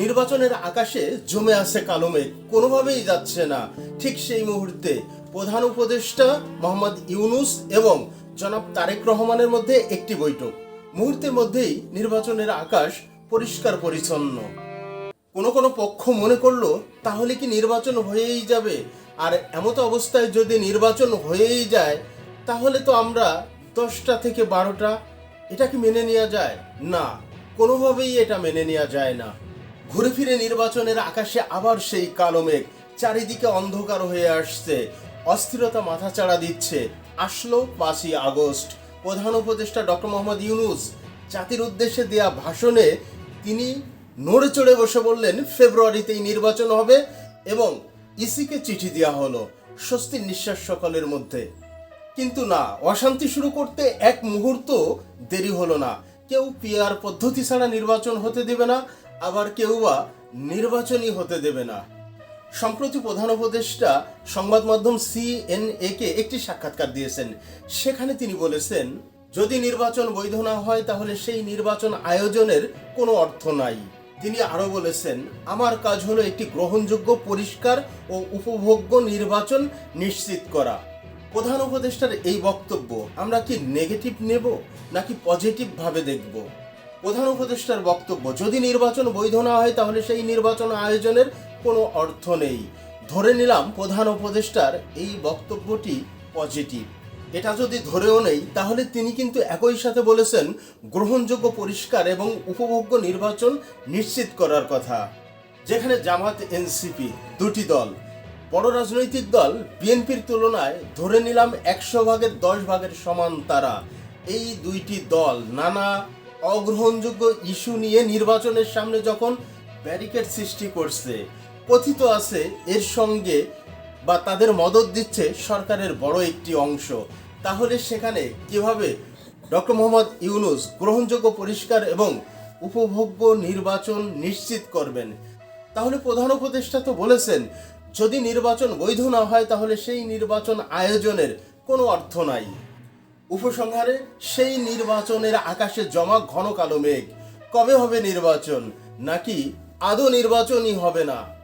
নির্বাচনের আকাশে জমে আছে কালো মেঘ। কোনোভাবেই যাচ্ছে না। ঠিক সেই মুহূর্তে প্রধান উপদেষ্টা মোহাম্মদ ইউনুস এবং জনাব তারেক রহমানের মধ্যে একটি বৈঠক। মুহূর্তের মধ্যেই নির্বাচনের আকাশ পরিষ্কার পরিচ্ছন্ন। কোনো কোনো পক্ষ মনে করল, তাহলে কি নির্বাচন হয়েই যাবে? আর এমতো অবস্থায় যদি নির্বাচন হয়েই যায়, তাহলে তো আমরা দশটা থেকে বারোটা, এটা কি মেনে নেওয়া যায়? না, কোনোভাবেই এটা মেনে নেওয়া যায় না। ঘুরে ফিরে নির্বাচনের আকাশে আবার সেই কালো মেঘ। চারিদিকে অন্ধকার হয়ে আসছে। অস্থিরতা মাথাচাড়া দিচ্ছে। আসলো পাঁচই আগস্ট। প্রধান উপদেষ্টা ডক্টর মোহাম্মদ ইউনুস জাতির উদ্দেশ্যে দেয়া ভাষণে তিনি নড়ে চড়ে বসে বললেন, ফেব্রুয়ারিতেই নির্বাচন হবে এবং ইসিকে চিঠি দেওয়া হলো স্বস্তির নিঃশ্বাস সকলের মধ্যে। কিন্তু না, অশান্তি শুরু করতে এক মুহূর্ত দেরি হলো না। কেউ পিয়ার পদ্ধতি ছাড়া নির্বাচন হতে দেবে না। আবার কেউ বা নির্বাচনই হতে দেবে না। সম্প্রতি প্রধান উপদেষ্টা সংবাদ মাধ্যম সিএনএ কে একটি সাক্ষাৎকার দিয়েছেন। সেখানে তিনি বলেছেন, যদি নির্বাচন বৈধ না হয়, তাহলে সেই নির্বাচন আয়োজনের কোনো অর্থ নাই। তিনি আরও বলেছেন, আমার কাজ হলো একটি গ্রহণযোগ্য, পরিষ্কার ও উপভোগ্য নির্বাচন নিশ্চিত করা। প্রধান উপদেষ্টার এই বক্তব্য, আমরা কি নেগেটিভ নেব নাকি পজিটিভ ভাবে দেখব? প্রধান উপদেষ্টার বক্তব্য, যদি নির্বাচন বৈধ না হয়, তাহলে সেই নির্বাচন আয়োজনের কোনো অর্থ নেই। ধরে নিলাম, প্রধান উপদেষ্টার এই বক্তব্যটি পজিটিভ। এটা যদি ধরেও নেই, তাহলে তিনি কিন্তু একই সাথে বলেছেন, গ্রহণযোগ্য, পরিষ্কার এবং উপভোগ্য নির্বাচন নিশ্চিত করার কথা। যেখানে জামাত এনসিপি দুটি দল। বড় রাজনৈতিক দল বিএনপির তুলনায় ধরে নিলাম একশো ভাগের দশ ভাগের সমান তারা। এই দুইটি দল নানা অগ্রহণযোগ্য ইস্যু নিয়ে নির্বাচনের সামনে যখন ব্যারিকেড সৃষ্টি করছে, কথিত আছে এর সঙ্গে বা তাদের মদত দিচ্ছে সরকারের বড় একটি অংশ। তাহলে সেখানে কীভাবে ডক্টর মোহাম্মদ ইউনুস গ্রহণযোগ্য পরিষ্কার এবং উপভোগ্য নির্বাচন নিশ্চিত করবেন? তাহলে প্রধান উপদেষ্টা তো বলেছেন, যদি নির্বাচন বৈধ না হয় তাহলে সেই নির্বাচন আয়োজনের কোনো অর্থ নাই। উপসংহারে, সেই নির্বাচনের আকাশে জমা ঘন কালো মেঘ। কবে হবে নির্বাচন? নাকি আদৌ নির্বাচনই হবে না?